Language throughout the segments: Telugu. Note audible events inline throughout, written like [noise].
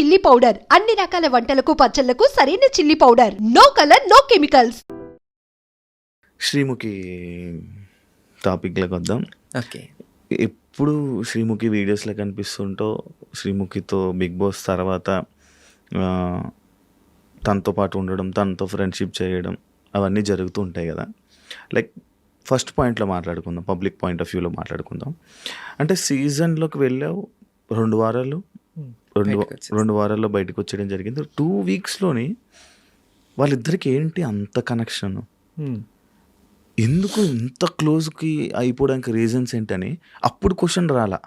చిల్లీ పౌడర్ అన్ని రకాల వంటలకు పచ్చళ్ళకు సరైన chilli powder no colour no chemicals Srimukhi టాపిక్లోకి వద్దాం. ఓకే. ఎప్పుడు శ్రీముఖి వీడియోస్లో కనిపిస్తుంటో శ్రీముఖితో బిగ్ బాస్ తర్వాత ఆ, తనతో పాటు ఉండడం తనతో ఫ్రెండ్షిప్ చేయడం అవన్నీ జరుగుతూ ఉంటాయి కదా. లైక్ ఫస్ట్ పాయింట్లో మాట్లాడుకుందాం పబ్లిక్ పాయింట్ ఆఫ్ వ్యూలో మాట్లాడుకుందాం. అంటే సీజన్లోకి వెళ్ళావు రెండు వారాలు? రెండు. రెండు వారాల్లో బయటకు వచ్చేయడం జరిగింది. టూ వీక్స్లోని వాళ్ళిద్దరికి ఏంటి అంత కనెక్షన్ ఎందుకు ఇంత క్లోజ్కి అయిపోవడానికి రీజన్స్ ఏంటని అప్పుడు క్వశ్చన్ రాలా.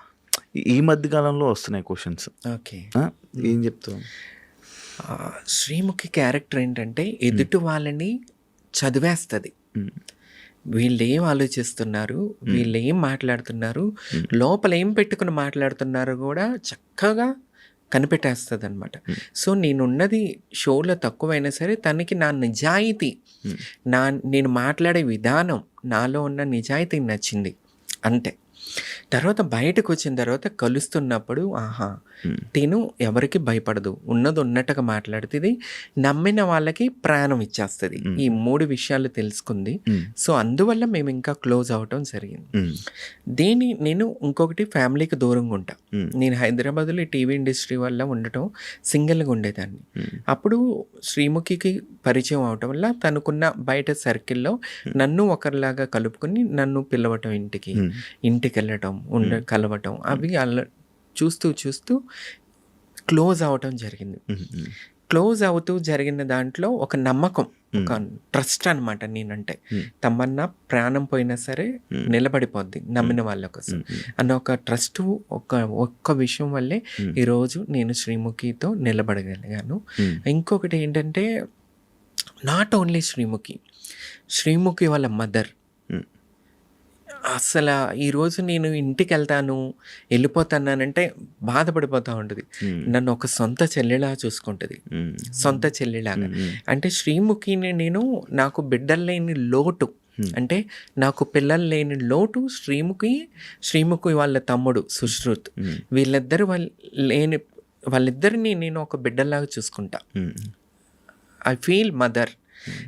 ఈ- మధ్య కాలంలో వస్తున్నాయి క్వశ్చన్స్ ఓకే. ఏం చెప్తావు? ఆ, శ్రీముఖి క్యారెక్టర్ ఏంటంటే ఎదుటి వాళ్ళని చదివేస్తుంది. వీళ్ళు ఏం ఆలోచిస్తున్నారు వీళ్ళు ఏం మాట్లాడుతున్నారు లోపల ఏం పెట్టుకుని మాట్లాడుతున్నారు కూడా చక్కగా కనిపెట్టేస్తుంది అనమాట సో నేనున్నది షోలో తక్కువైనా సరే తనకి నా నిజాయితీ. నా నేను మాట్లాడే విధానం నాలో ఉన్న నిజాయితీ నచ్చింది. అంతే. తర్వాత బయటకు వచ్చిన తర్వాత కలుస్తున్నప్పుడు ఆహా. తిను ఎవరికి భయపడదు ఉన్నది ఉన్నట్టుగా మాట్లాడుతుంది నమ్మిన వాళ్ళకి ప్రాణం ఇచ్చేస్తుంది ఈ మూడు విషయాలు తెలుసుకుంది. సో అందువల్ల మేము ఇంకా క్లోజ్ అవటం జరిగింది మ్మ్. దీని నేను ఇంకొకటి ఫ్యామిలీకి దూరంగా ఉంటా. నేను హైదరాబాద్లో టీవీ ఇండస్ట్రీ వల్ల ఉండటం సింగిల్గా ఉండేదాన్ని. అప్పుడు శ్రీముఖికి పరిచయం అవటం వల్ల తనకున్న బయట సర్కిల్లో నన్ను ఒకరిలాగా కలుపుకొని నన్ను పిలవటం ఇంటికి. ఇంటికి వెళ్ళటం ఉండ కలవటం అవి అల్ల చూస్తూ చూస్తూ క్లోజ్ అవటం జరిగింది. క్లోజ్ అవుతూ జరిగిన దాంట్లో ఒక నమ్మకం ఒక ట్రస్ట్ అనమాట నేనంటే. తమన్నా ప్రాణం పోయినా సరే. నిలబడిపోద్ది నమ్మిన వాళ్ళ కోసం. అన్న ఒక ట్రస్ట్ ఒక ఒక్క విషయం వల్లే. ఈరోజు నేను శ్రీముఖితో నిలబడగలిగాను. ఇంకొకటి ఏంటంటే నాట్ ఓన్లీ శ్రీముఖి శ్రీముఖి వాళ్ళ మదర్. అసలు ఈరోజు నేను ఇంటికి వెళ్తాను వెళ్ళిపోతానంటే బాధపడిపోతూ ఉంటుంది. నన్ను ఒక సొంత చెల్లెలా చూసుకుంటుంది. సొంత చెల్లిలాగా. అంటే శ్రీముఖిని నేను నాకు బిడ్డలు లేని లోటు. అంటే నాకు పిల్లలు లేని లోటు శ్రీముఖి శ్రీముఖి వాళ్ళ తమ్ముడు సుశ్రుత్. వీళ్ళిద్దరు వాళ్ళ లేని వాళ్ళిద్దరిని నేను ఒక బిడ్డలాగా చూసుకుంటా. ఐ ఫీల్ మదర్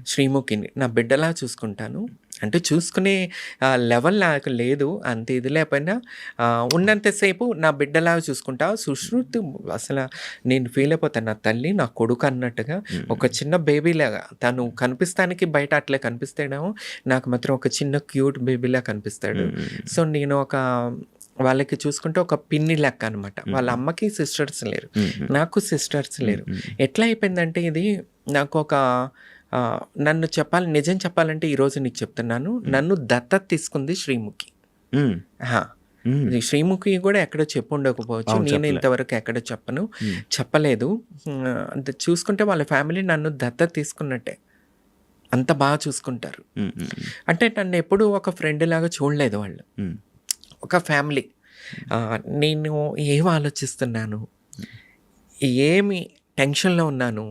శ్రీముఖిని నా బిడ్డలా చూసుకుంటాను అంటే చూసుకునే లెవెల్ నాకు లేదు. అంత ఇది లేకపోయినా ఉన్నంతసేపు నా బిడ్డలాగా చూసుకుంటా. సుశ్రుత్ అసలు నేను ఫీల్ అయిపోతాను. నా తల్లి నా కొడుకు అన్నట్టుగా ఒక చిన్న బేబీలాగా తను కనిపిస్తానికి బయట అట్లే కనిపిస్తాడేమో నాకు మాత్రం ఒక చిన్న క్యూట్ బేబీలా కనిపిస్తాడు. సో నేను ఒక వాళ్ళకి చూసుకుంటే ఒక పిన్ని లెక్క అనమాట వాళ్ళ అమ్మకి సిస్టర్స్ లేరు. నాకు సిస్టర్స్ లేరు. ఎట్లా అయిపోయిందంటే ఇది నాకు ఒక నన్ను చెప్పాలి నిజం చెప్పాలంటే ఈరోజు నీకు చెప్తున్నాను. నన్ను దత్తత తీసుకుంది శ్రీముఖి. శ్రీముఖి కూడా ఎక్కడో చెప్పు ఉండకపోవచ్చు. నేను. ఇంతవరకు ఎక్కడ చెప్పను. చెప్పలేదు. చూసుకుంటే వాళ్ళ ఫ్యామిలీ నన్ను దత్తత తీసుకున్నట్టే. అంత బాగా చూసుకుంటారు. అంటే నన్ను ఎప్పుడూ ఒక ఫ్రెండ్ లాగా చూడలేదు వాళ్ళు. ఒక ఫ్యామిలీ నేను ఏం ఆలోచిస్తున్నాను? ఏమి టెన్షన్లో ఉన్నాను.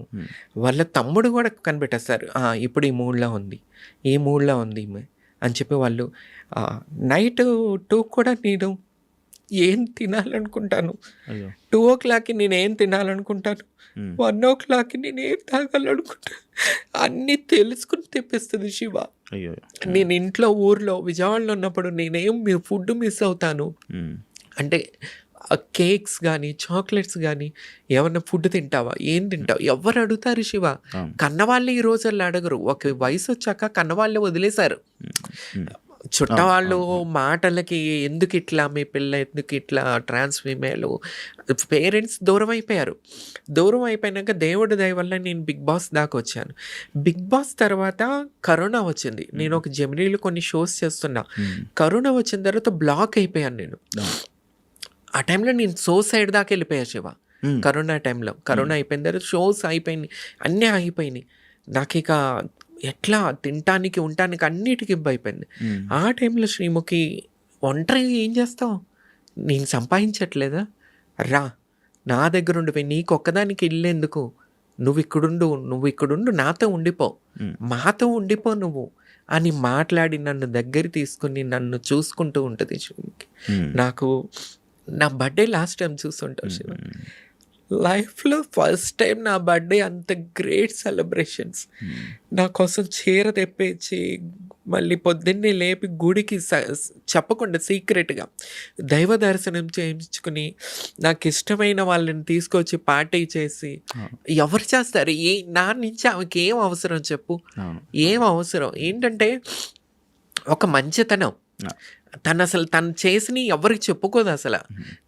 వాళ్ళ తమ్ముడు కూడా కనిపెట్టేస్తారు "ఆ, ఇప్పుడు ఈ మూడ్లో ఉంది. ఈ మూడ్లో ఉంది అని చెప్పి వాళ్ళు నైట్ టూ కూడా నేను ఏం తినాలనుకుంటాను? టూ ఓ క్లాక్కి నేను ఏం తినాలనుకుంటాను. వన్ ఓ క్లాక్కి నేను ఏం తాగాలనుకుంటాను అన్నీ తెలుసుకుని తెప్పిస్తుంది శివ. నేను ఇంట్లో ఊర్లో విజయవాడలో ఉన్నప్పుడు నేనేం మీ ఫుడ్ మిస్ అవుతాను. అంటే కేక్స్ కానీ చాక్లెట్స్ కానీ ఏమన్నా ఫుడ్ తింటావా? ఏం తింటావు? ఎవరు అడుగుతారు శివ. కన్నవాళ్ళు ఈ రోజుల్లో అడగరు. ఒక వయసు వచ్చాక కన్నవాళ్ళే వదిలేశారు. చుట్టవాళ్ళు మాటలకి ఎందుకు ఇట్లా మీ పిల్ల ఎందుకు ఇట్లా ట్రాన్స్ ఫీమేల్? పేరెంట్స్ దూరం అయిపోయారు. దూరం అయిపోయినాక దేవుడి దయ వల్ల నేను బిగ్ బాస్ దాకా వచ్చాను. బిగ్ బాస్ తర్వాత కరోనా వచ్చింది. నేను ఒక జమినీలో కొన్ని షోస్ చేస్తున్నా. కరోనా వచ్చిన తర్వాత బ్లాక్ అయిపోయాను నేను. ఆ టైంలో నేను సో సైడ్ దాకా వెళ్ళిపోయా శివ. కరోనా టైంలో. కరోనా అయిపోయిన తర్వాత షోస్ అయిపోయినాయి. అన్నీ ఆగిపోయినాయి. నాకు ఇక ఎట్లా తినటానికి ఉండటానికి అన్నిటికీ ఇబ్బంది అయిపోయింది. ఆ టైంలో శ్రీముఖి ఒంటరిగా ఏం చేస్తావు? నేను సంపాదించట్లేదా? రా. నా దగ్గర ఉండిపోయి నీకు ఒక్కదానికి ఎందుకు? నువ్వు ఇక్కడుండు నువ్వు ఇక్కడుండు నాతో ఉండిపో. మాతో ఉండిపో నువ్వు అని మాట్లాడి నన్ను దగ్గర తీసుకుని నన్ను చూసుకుంటూ ఉంటుంది మ్మ్. నాకు నా బర్త్డే లాస్ట్ టైం చూస్తుంటావు శివ. లైఫ్లో ఫస్ట్ టైం నా బర్త్డే అంత గ్రేట్ సెలబ్రేషన్స్ నా కోసం చీర తెప్పించి మళ్ళీ పొద్దున్నే లేపి గుడికి స- చెప్పకుండా సీక్రెట్గా దైవ దర్శనం చేయించుకుని నాకు ఇష్టమైన వాళ్ళని తీసుకొచ్చి పార్టీ చేసి ఎవరు చేస్తారు? ఏ నా నుంచి ఆమెకి ఏం అవసరం చెప్పు? ఏం అవసరం? ఏంటంటే ఒక మంచితనం. తను అసలు తను చేసిన ఎవరికి చెప్పుకోదు అసలు.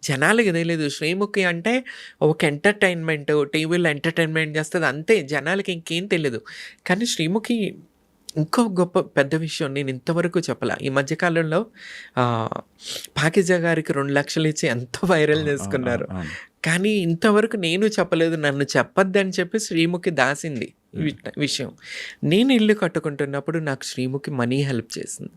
జనాలకి తెలియదు శ్రీముఖి అంటే ఒక ఎంటర్టైన్మెంట్ టీవీలో ఎంటర్టైన్మెంట్ చేస్తుంది అంతే. జనాలకి ఇంకేం తెలియదు కానీ శ్రీముఖి ఇంకో గొప్ప పెద్ద విషయం నేను ఇంతవరకు చెప్పలా. ఈ మధ్యకాలంలో పాకిజా గారికి రెండు లక్షలు ఇచ్చి ఎంతో వైరల్ చేసుకున్నారు. కానీ ఇంతవరకు నేను చెప్పలేదు. నన్ను చెప్పొద్దని చెప్పి శ్రీముఖి దాసింది విషయం. నేను ఇల్లు కట్టుకుంటున్నప్పుడు నాకు శ్రీముఖి మనీ హెల్ప్ చేసింది.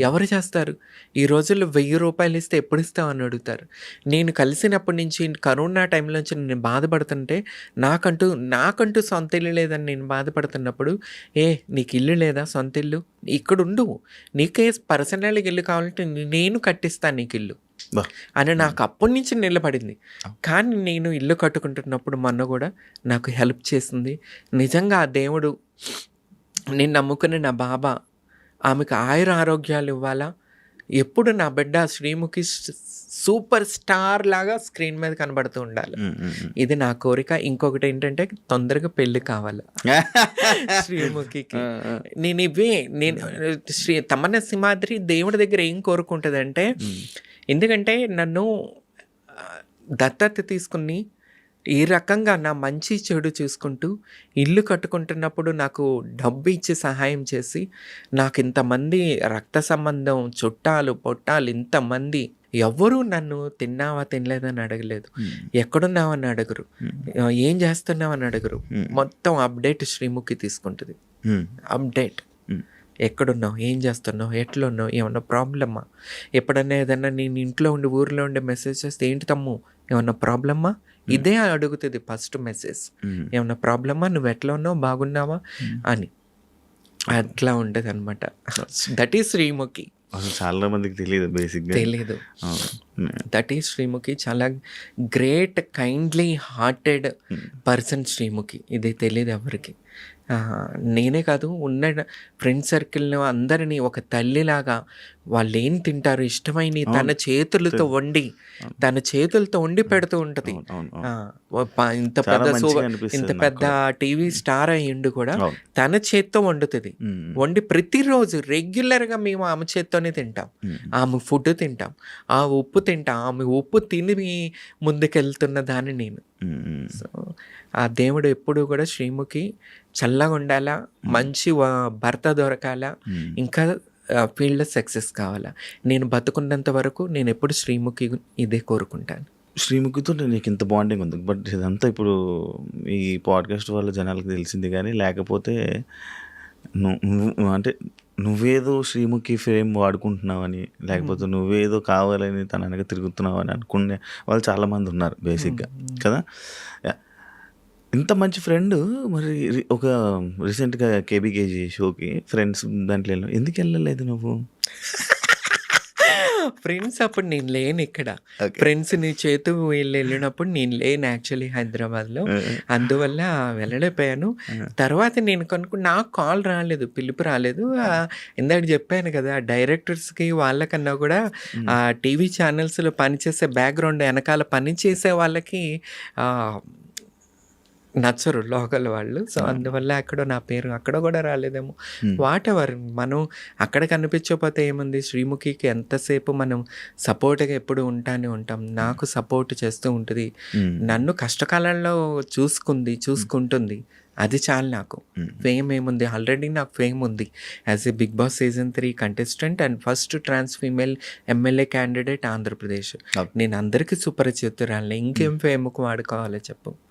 ఎవరు చేస్తారు? ఈ రోజుల్లో వెయ్యి రూపాయలు ఇస్తే ఎప్పుడు ఇస్తామని అడుగుతారు. నేను కలిసినప్పటి నుంచి కరోనా టైంలో నుంచి నేను బాధపడుతుంటే నాకంటూ నాకంటూ సొంత ఇల్లు లేదని నేను బాధపడుతున్నప్పుడు ఏ నీకు ఇల్లు లేదా సొంత ఇల్లు? ఇక్కడ ఉండు నీకే పర్సనల్గా ఇల్లు కావాలంటే నేను కట్టిస్తాను నీకు ఇల్లు. అని నాకు అప్పటి నుంచి నిలబడింది. కానీ నేను ఇల్లు కట్టుకుంటున్నప్పుడు మొన్న కూడా నాకు హెల్ప్ చేసింది. నిజంగా ఆ దేవుడు నేను నమ్ముకునే నా బాబా ఆమెకు ఆయుర ఆరోగ్యాలు ఇవ్వాలా? ఎప్పుడు నా బిడ్డ శ్రీముఖి సూపర్ స్టార్ లాగా స్క్రీన్ మీద కనబడుతూ ఉండాలి. ఇది నా కోరిక. ఇంకొకటి ఏంటంటే తొందరగా పెళ్ళి కావాలి. [laughs] శ్రీముఖికి. నేను ఇవే నేను శ్రీ తమన్న సింహాద్రి దేవుడి దగ్గర ఏం కోరుకుంటుందంటే ఎందుకంటే నన్ను దత్తత తీసుకుని ఈ రకంగా నా మంచి చెడు చూసుకుంటూ ఇల్లు కట్టుకుంటున్నప్పుడు నాకు డబ్బు ఇచ్చి సహాయం చేసి నాకు ఇంతమంది రక్త సంబంధం చుట్టాలు పొట్టాలు ఇంతమంది ఎవ్వరూ నన్ను తిన్నావా తినలేదని అడగలేదు. ఎక్కడున్నావని అడగరు. ఏం చేస్తున్నావని అడగరు. మొత్తం అప్డేట్ శ్రీముఖి తీసుకుంటుంది. అప్డేట్. ఎక్కడున్నావు? ఏం చేస్తున్నావు? ఎట్లున్నావు? ఏమన్నా ప్రాబ్లమ్మా ఎప్పుడన్నా ఏదన్నా నేను ఇంట్లో ఉండి ఊర్లో ఉండి మెసేజ్ చేస్తే ఏంటి తమ్ము ఏమన్నా ప్రాబ్లమ్మా ఇదే అడుగుతుంది ఫస్ట్ మెసేజ్. ఏమన్నా ప్రాబ్లమా నువ్వు ఎట్లా ఉన్నావు? బాగున్నావా? అని. అట్లా ఉంటుంది అనమాట దట్ ఈస్ శ్రీముఖి. అసలు చాలా మందికి తెలియదు బేసిక్ అవును. That is Srimukhi. చాలా great kindly hearted person Srimukhi. ఇది తెలియదు ఎవరికి. నేనే కాదు ఉన్న ఫ్రెండ్ సర్కిల్ని అందరినీ ఒక తల్లిలాగా వాళ్ళు ఏం తింటారు ఇష్టమైన తన చేతులతో వండి తన చేతులతో వండి పెడుతూ ఉంటుంది. ఇంత పెద్ద ఇంత పెద్ద టీవీ స్టార్ అయ్యిండు కూడా. తన చేత్తో వండుతుంది. వండి ప్రతిరోజు రెగ్యులర్గా మేము ఆమె చేత్తోనే తింటాం. ఆమె ఫుడ్ తింటాం. ఆ ఉప్పు తింటాం. ఆమె ఉప్పు తిని ముందుకెళ్తున్న దాన్ని నేను. సో ఆ దేవుడు ఎప్పుడు కూడా శ్రీముఖి చల్లగా ఉండాలా మంచి వా- భర్త దొరకాలా ఉమ్. ఇంకా ఫీల్డ్లో సక్సెస్ కావాలా. నేను బతుకున్నంత వరకు నేను ఎప్పుడు శ్రీముఖి ఇదే కోరుకుంటాను. శ్రీముఖితో నీకు ఇంత బాండింగ్ ఉంది. బట్ ఇదంతా ఇప్పుడు ఈ పాడ్కాస్ట్ వల్ల జనాలకు తెలిసింది కానీ లేకపోతే నువ్వు నువ్వు అంటే నువ్వేదో శ్రీముఖి ఫ్రేమ్ వాడుకుంటున్నావని లేకపోతే నువ్వేదో కావాలని తన వెనక తిరుగుతున్నావని అనుకునే వాళ్ళు చాలామంది ఉన్నారు బేసిక్గా కదా. ఇంత మంచి ఫ్రెండ్ మరి ఒక రీసెంట్గా కేబీకేజీ షోకి ఫ్రెండ్స్ దాంట్లో వెళ్ళావు. ఎందుకు వెళ్ళలేదు నువ్వు ఫ్రెండ్స్ అప్పుడు నేను లేను ఇక్కడ. ఫ్రెండ్స్ నీ చేతు వీళ్ళు వెళ్ళినప్పుడు నేను లేను యాక్చువల్లీ హైదరాబాద్లో. అందువల్ల వెళ్ళలేకపోయాను. తర్వాత నేను కనుక నాకు కాల్ రాలేదు పిలుపు రాలేదు. ఇందాక చెప్పాను కదా డైరెక్టర్స్కి వాళ్ళకన్నా కూడా ఆ టీవీ ఛానల్స్లో పనిచేసే బ్యాక్గ్రౌండ్ వెనకాల పని చేసే వాళ్ళకి నచ్చరు లోకల్ వాళ్ళు. సో అందువల్ల అక్కడ నా పేరు అక్కడ కూడా రాలేదేమో. వాట్ ఎవర్ మనం అక్కడ కనిపించకపోతే ఏముంది? శ్రీముఖికి ఎంతసేపు మనం సపోర్ట్గా ఎప్పుడు ఉంటానే ఉంటాం. నాకు సపోర్ట్ చేస్తూ ఉంటుంది. నన్ను కష్టకాలంలో చూసుకుంది చూసుకుంటుంది. అది చాలు నాకు. ఫేమ్ ఏముంది? ఆల్రెడీ నాకు ఫేమ్ ఉంది. As a Bigg Boss season three contestant and first trans female MLA candidate Andhra Pradesh. నేను అందరికీ సుపరిచితురాలని. ఇంకేం ఫేమ్కు వాడుకోవాలో చెప్పు.